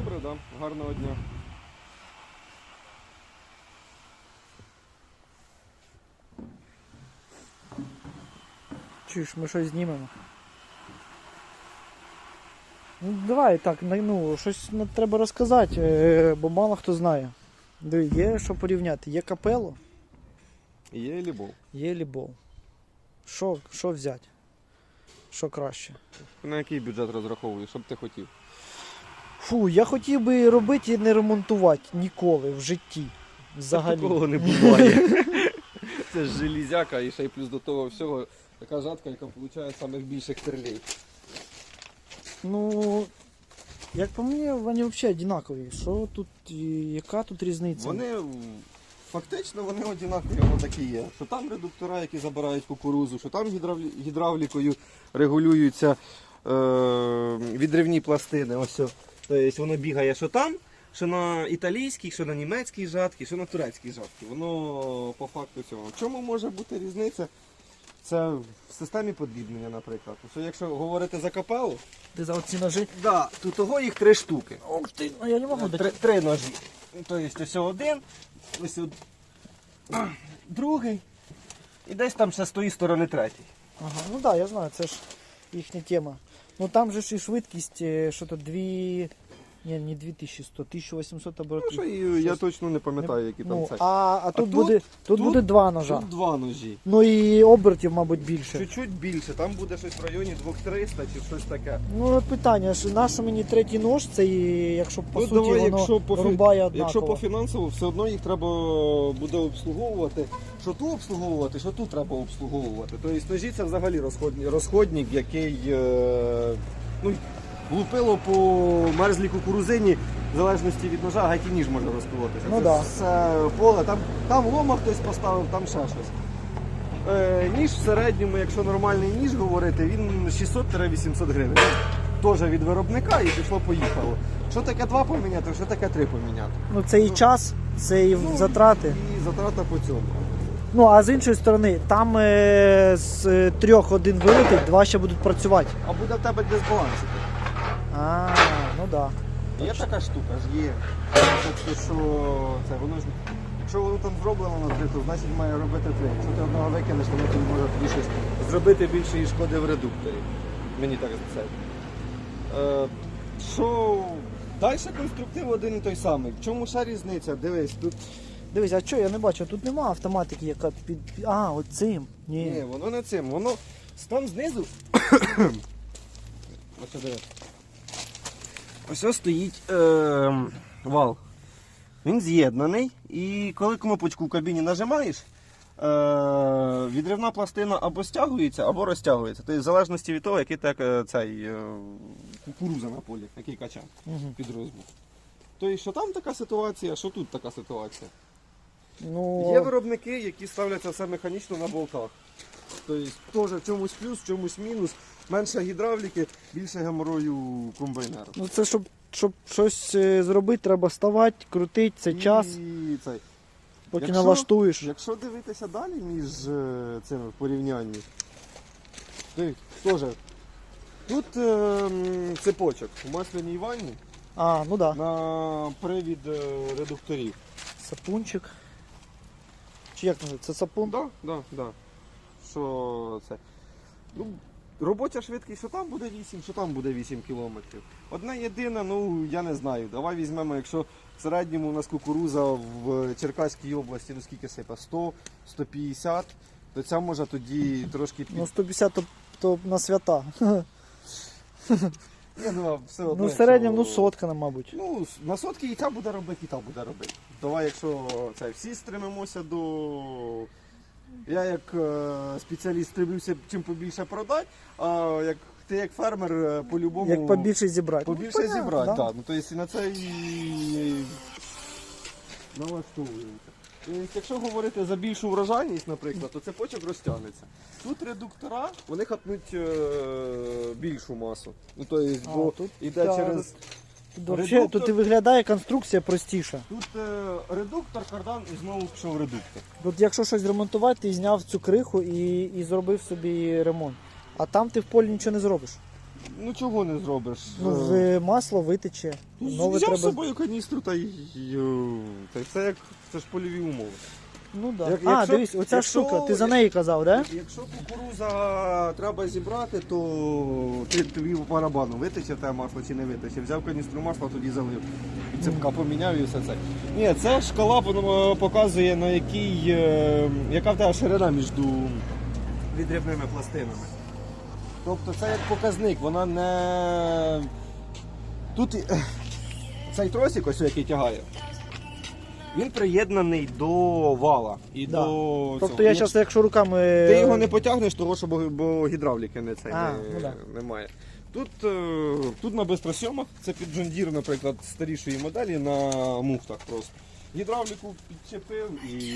Добре, да. Гарного дня. Чуєш, ми щось знімемо. Ну, давай так, ну, щось треба розказати, е, бо мало хто знає. Є що порівняти. Є капело, Є любов. є лібол. Що, що взяти? Що краще? На який бюджет розраховуєш? Що б ти хотів? Фу, я хотів би робити і не ремонтувати ніколи в житті. Взагалі. Такого не буває. Це ж железяка і ще й плюс до того всього така жатка, яка получає самих більших терлей. Ну, як по мені, вони взагалі однакові. Що тут, і яка тут різниця? Вони фактично вони однакові, воно такі є. Що там редуктора, які забирають кукурузу, що там гідравлі- гідравлікою регулюються е, відривні пластини. Ось. о. Тобто воно бігає що там, що на італійській, що на німецькій жатці, що на турецькій жатці. Воно по факту цього. В чому може бути різниця? Це в системі подрібнення, наприклад. Що якщо говорити за капелу, Ти за оці ножи. да, то того їх три штуки. Ух ти, ну я не можу Три, три ножі. Тобто ось один, ось од- другий. І десь там ще з тої сторони третій. Ага, ну так, да, я знаю, це ж їхня тема. Ну там же ж і швидкість, е, що то дві. Ні, не 2100, 1800 Ну, оборотів. що, і я точно не пам'ятаю, які там ну, це. а, а тут, тут- буде, тут, тут- буде два ножа. Тут два ножі. Ну і обертів, мабуть, більше. Чуть-чуть більше, там буде щось в районі 2300 чи щось таке. Ну от питання, ж на що мені третій нож, це і, якщо по Ну, суті давай, воно якщо по фі- рубає однаково. Якщо по фінансово, все одно їх треба буде обслуговувати. Що ту обслуговувати, що тут треба обслуговувати. Тобто ножі це взагалі розходні- розходник, який е, ну, лупило по мерзлій кукурузині, в залежності від ножа, гайки ніж може розколотися. Ну це да. все поле, там, там лома хтось поставив, там ще щось. Е, ніж в середньому, якщо нормальний ніж говорити, він 600-800 гривень. Теж від виробника і пішло-поїхало. Що таке два поміняти, що таке три поміняти. Ну це і час, це і Ну, затрати. І затрата по цьому. Ну а з іншої сторони, там е, з е, трьох один вилетить, два ще будуть працювати. А буде в тебе дисбалансити. А, ну. Да. Є така штука ж є. Тобто, що це воно ж. Якщо воно там зроблено на три, то значить має робити три. Якщо ти одного викинеш, воно тобі може тобі щось зробити більшої шкоди в редукторі. Мені так це. Е, що далі конструктив один і той самий. В чому ще різниця? Дивись, тут Дивись, а що я не бачу? Тут нема автоматики, яка під. А, от цим. Ні. Ні, воно не цим. Воно там знизу. Ось. Ось ось стоїть е, вал. Він з'єднаний. І коли кнопочку в кабіні нажимаєш, е, відривна пластина або стягується, або розтягується. Тобто в залежності від того, який так, е, цей е, кукуруза на полі, який качан Угу. під розмір. Тобто, що там така ситуація, що тут така ситуація. Ну, Є виробники, які ставляться все механічно на болтах. Тобто теж в чомусь плюс, в чомусь мінус. Менше гідравліки, більше геморою комбайнера. ну це щоб, щоб щось е, зробити, треба ставати, крутити, це час, І цей. потім Якщо- налаштуєш. Якщо дивитися далі між е, цими в порівнянні, теж. Тут е, цепочок у масляній ванні А, ну. Да. на привід е, редукторів. Сапунчик. Чи як називається? Це сапун? Да, да, да. Що це? Ну, робоча швидкість, що там буде 8, що там буде 8 кілометрів. Одне єдине, ну я не знаю. Давай візьмемо, якщо в середньому у нас кукуруза в Черкаській області, ну скільки сипе? 100, 150, то ця може тоді трошки під... Ну 150 то, то на свята. Ні, ну, все одно, Ну в середньому ну сотка, мабуть. Ну, на сотки і ця буде робити, і та буде робити. Давай, якщо це всі стремимося до. Я як е, спеціаліст стремлюся чим побільше продати, а як ти як фермер е, по-любому Як побільше зібрати. побільше Ну, понятно, зібрати. да. Да. Ну, тобто і на це і налаштовуємося. Тобто, якщо говорити за більшу врожайність, наприклад, то цепочок розтягнеться. Тут редуктора, вони хапнуть е, більшу масу. Ну, тобто, А, бо тут йде тягнуть. через. Вообще, Редуктор- тут і виглядає конструкція простіша. Тут е, редуктор, кардан і знову пішов редуктор. Тут якщо щось ремонтувати, ти зняв цю криху і, і зробив собі ремонт. А там ти в полі нічого не зробиш. Ну чого не зробиш? Ну, Е, в масло витече. Нове Взяв треба. з собою каністру та й. й- Та й це як це ж польові умови. Ну да. Як- а, якщо- дивись, оця якщо- штука, ти за неї казав, да? Якщо кукуруза треба зібрати, то ти тобі по барабану витече те масло чи не витече. Взяв каністру масла, тоді залив. І цепка поміняв і все це. Ні, це шкала воно показує на якій, е, яка в тебе ширина між відривними пластинами. Тобто це як показник, вона не. Тут е, цей тросик, ось який тягає. Він приєднаний до вала і Да. до Тобто цього. я Ну, зараз, якщо руками. ти його не потягнеш, того, що бо, бо гідравліки не цей А, не, ну да. немає. Тут, е, тут на бистросьомах, це під Deere, наприклад, старішої моделі на муфтах просто. Гідравліку підчепив і.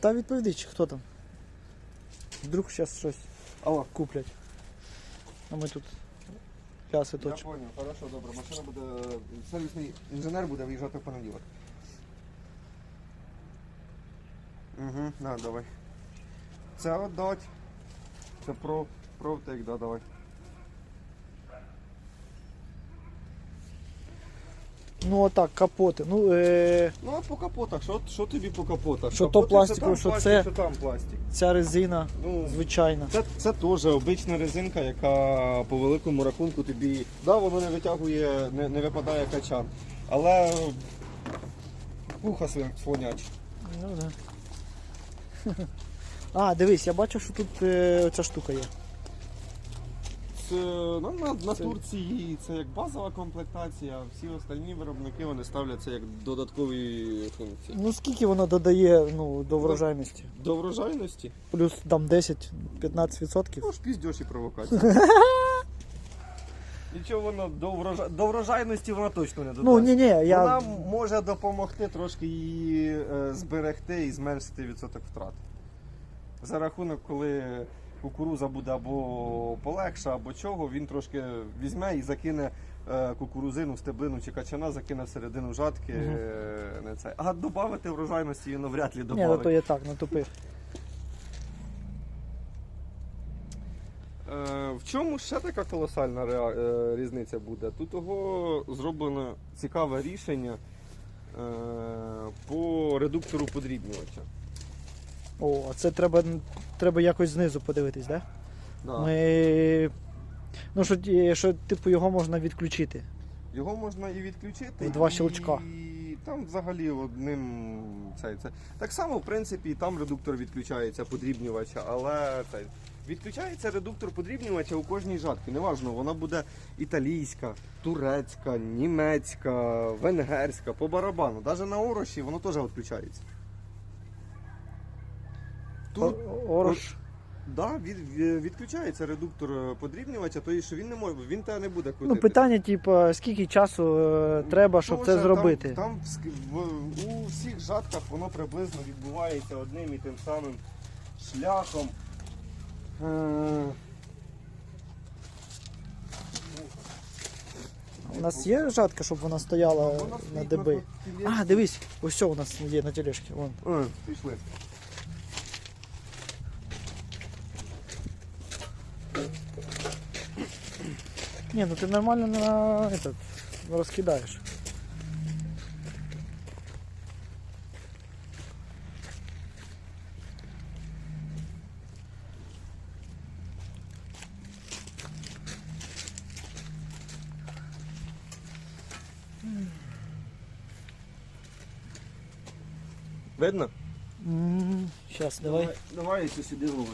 Та відповіди, чи хто там. Вдруг зараз щось Алло. куплять. А ми тут ляси Я понял, хорошо, добре. Машина буде. Сервісний інженер буде виїжджати в понеділок. Угу, на, давай. Це отдать. Це про, провтек, да, давай. Ну отак, капоти. Ну, е, Ну а по капотах, що, що тобі по капотах? Що то Капоти пластикове, там що пластик, це? що там пластик. ця резина Ну, звичайна. це, це теж обична резинка, яка по великому рахунку тобі. Да, воно не витягує, не, не випадає качан. Але вуха свин- слонячі. Ну да. А, дивись, я бачу, що тут е, оця штука є. Це, ну, на, на Це- Турції це як базова комплектація, а всі остальні виробники вони ставлять це як додаткові функції. Ну скільки воно додає ну, до врожайності? До врожайності? Плюс там 10-15%. Ну ж піздьош і провокація. Нічого воно до, врожа... до врожайності вона точно не додасть. Ну ні, ні, Вона може допомогти трошки її е, зберегти і зменшити відсоток втрат. За рахунок, коли кукуруза буде або полегша, або чого, він трошки візьме і закине е, кукурузину, стеблину чи качана, закине всередину жатки. Е, Не це. А додати врожайності він навряд ли Ні, ну то я так, натупив. В чому ще така колосальна е, різниця буде? Тут того зроблено цікаве рішення е, по редуктору подрібнювача. О, а це треба, треба якось знизу подивитись, да? Да. Ми. Ну, що, що типу його можна відключити. Його можна і відключити. В два і... щелчка. там взагалі одним цей, це. Так само, в принципі, і там редуктор відключається подрібнювача, але цей. Відключається редуктор подрібнювача у кожній жатці. Неважно, вона буде італійська, турецька, німецька, венгерська, по барабану. Навіть на ороші воно теж відключається. Тут, Орош. да, від, від- відключається редуктор е, подрібнювача, то що він не може, він тебе не буде крутити. Ну, питання, типу, скільки часу е, треба, щоб Тоже це зробити. Там, там в в, у всіх жатках воно приблизно відбувається одним і тим самим шляхом. Е, У нас є жатка, щоб вона стояла вона на стоїть ДБ. тележці. А, дивись, ось все у нас є на тележці. Вон. Е, пішли. Ні, ну ти нормально на этот, розкидаєш. Видно? Зараз, давай. Давай я сюди ловись.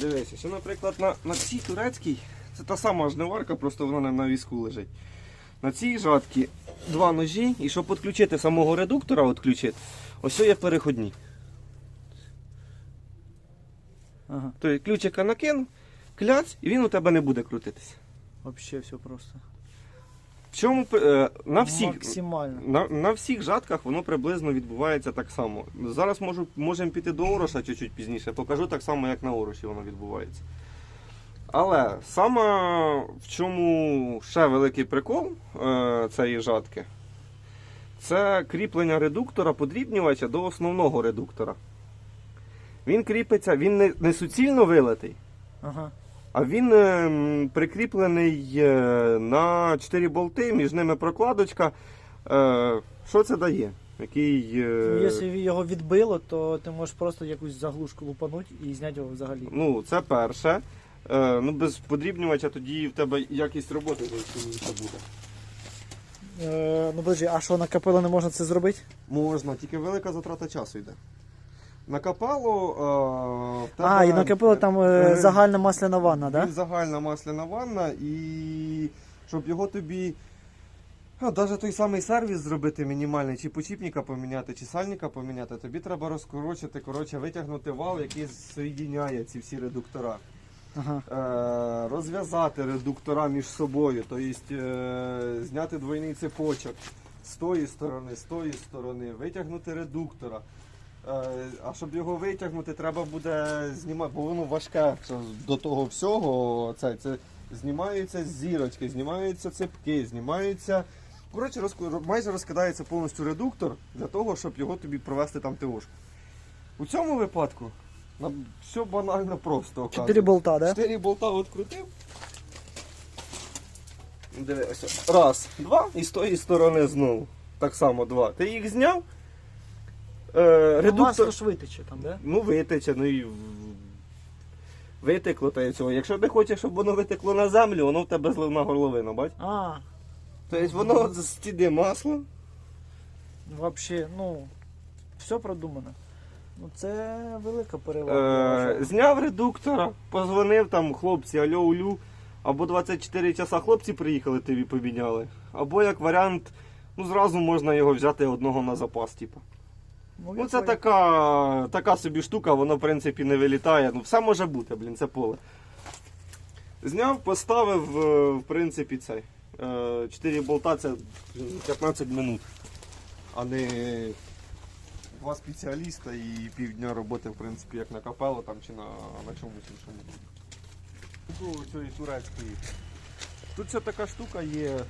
Дивися, що, наприклад, на, на цій турецькій, це та сама жниварка, просто вона на візку лежить. На цій жатці два ножі, і щоб підключити самого редуктора, відключити, ось є переходні. Ага. Тобто ключика накинув, кляц, і він у тебе не буде крутитися. Вообще все просто. Чому е, на всіх, Максимально. на, на всіх жатках воно приблизно відбувається так само. Зараз можу, можемо піти до Ороша чуть-чуть пізніше, покажу так само, як на Ороші воно відбувається. Але саме в чому ще великий прикол е, цієї жатки, це кріплення редуктора подрібнювача до основного редуктора. Він кріпиться, він не, не суцільно вилитий, Ага. А він е, прикріплений е, на 4 болти, між ними прокладочка. Е, Що це дає? Який, Якщо його відбило, то ти можеш просто якусь заглушку лупануть і зняти його взагалі. Ну, це перше. Ну, без подрібнювача тоді в тебе якість роботи буде. Е, ну подожди, а що на капело не можна це зробити? Можна, тільки велика затрата часу йде. На капело. Е, А, і на капело там е, е, загальна масляна ванна, так? Він загальна масляна ванна, і щоб його тобі. А, навіть той самий сервіс зробити мінімальний, чи почіпника поміняти, чи сальника поміняти, тобі треба розкорочити, коротше, витягнути вал, який соєдиняє ці всі редуктора. Ага. Е, розв'язати редуктора між собою, тобто е, зняти двойний цепочок з тої сторони, з тої сторони, витягнути редуктора. Е, а щоб його витягнути, треба буде знімати, бо воно важке до того всього. Це, це знімаються зірочки, знімаються цепки, знімаються. Коротше, розк- майже розкидається повністю редуктор для того, щоб його тобі провести там ТОшку. У цьому випадку нам все банально просто. Чотири болта, да? Чотири болта открутив. Диви, ось. Раз, два, і з тої сторони знову. Так само два. Ти їх зняв. Е, Масло редуктор. ж витече там, да? Ну, витече, ну і в- витекло та й цього. Якщо ти хочеш, щоб воно витекло на землю, воно в тебе зливна горловина, бач? А, Тобто воно стіде масло. вообще, ну, все продумано. Ну це велика перевага. я Е, вважаю. зняв редуктора, позвонив там хлопці, альо улю. Або 24 часа хлопці приїхали, тобі поміняли. Або як варіант, ну зразу можна його взяти одного на запас, типу. Ну це така, така собі штука, воно в принципі не вилітає. Ну все може бути, блін, це поле. Зняв, поставив, е, в принципі, цей. 4 болта це 15 минут. А не два спеціаліста і півдня роботи, в принципі, як на капело там чи на, на чомусь іншому. Цієї турецької. Тут ще така штука є. Е,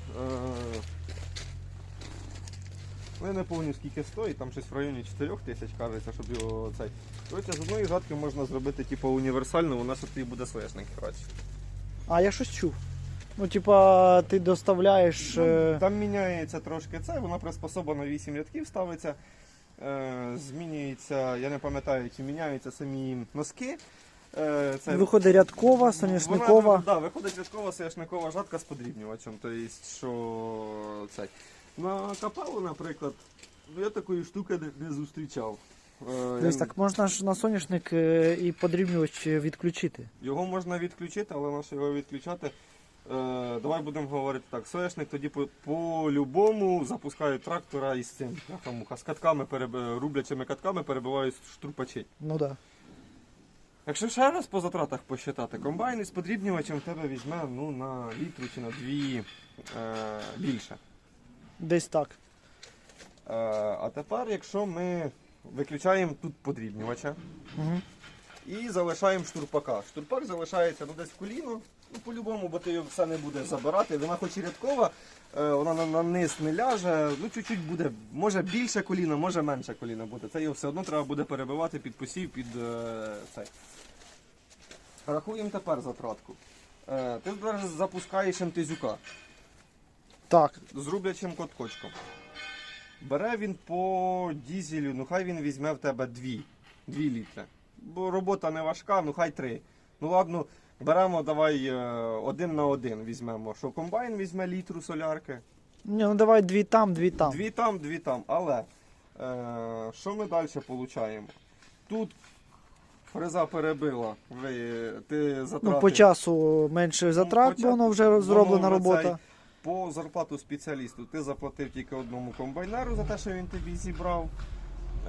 Ну, я не пам'ятаю скільки стоїть, там щось в районі 4 тисяч кажеться, щоб його цей. Коротше, з одної жатки можна зробити типу універсальну, вона ще тобі буде соєшник грати. А я щось чув. Ну, типа, ти доставляєш. е, Ну, там міняється трошки це, вона приспособлена 8 рядків ставиться. Е, змінюється, я не пам'ятаю, чи міняються самі носки. Е, це Виходить рядкова, соняшникова. Вона, да, виходить рядкова соняшникова жатка з подрібнювачем. Тобто, що цей. На капелу, наприклад, я такої штуки не, зустрічав. Е, я- так можна ж на соняшник е, і подрібнювач відключити. Його можна відключити, але на що його відключати? Е, давай будемо говорити так. Соняшник тоді по- по-любому запускають трактора із цим з катками, переб- рублячими катками перебивають штурпачі. Ну так. Да. Якщо ще раз по затратах посчитати, комбайн із подрібнювачем в тебе візьме ну, на літру чи на дві е, більше. Десь так. Е, а тепер, якщо ми виключаємо тут подрібнювача Угу. і залишаємо штурпака. Штурпак залишається ну, десь в коліно, ну по-любому, бо ти його все не буде забирати. Вона хоч і рядкова, е, вона на, на низ не ляже, ну чуть-чуть буде, може більше коліна, може менше коліна буде. Це його все одно треба буде перебивати під посів, під е, цей. Рахуємо тепер затратку. Е, ти запускаєш МТЗюка Так. з рублячим коткочком. Бере він по дізелю, ну хай він візьме в тебе 2, 2 літри. Бо робота не важка, ну хай 3. Ну ладно, беремо давай е, один на один візьмемо. Що комбайн візьме літру солярки. Ні, ну давай дві там, дві там. Дві там, дві там. Але е, що ми далі отримуємо? Тут фреза перебила. Ви, ти затрати... Ну, по часу менше затрат, по бо воно вже воно зроблена вже робота. цей- По зарплату спеціалісту ти заплатив тільки одному комбайнеру за те, що він тобі зібрав.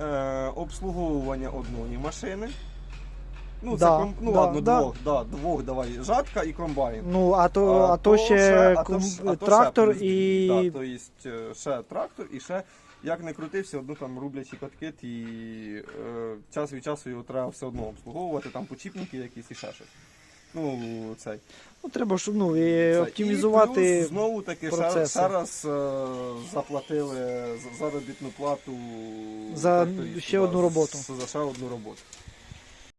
Е, обслуговування одної машини. Ну, це Да, ком... ну да, ладно, да. двох, да, двох давай. Жатка і комбайн. Ну, а то, а, то ще а то ж- а то трактор ще плюс і. Да, то е, ще трактор і ще, як не крути, все одно там рублячий коткет і е, час від часу його треба все одно обслуговувати, там почіпники якісь і ще щось. Ну, цей. Ну, треба щоб, ну, і Це. оптимізувати. І плюс, знову таки процеси. зараз е, заплатили за- заробітну плату За трактористу, ще одну роботу. з- За ще одну роботу.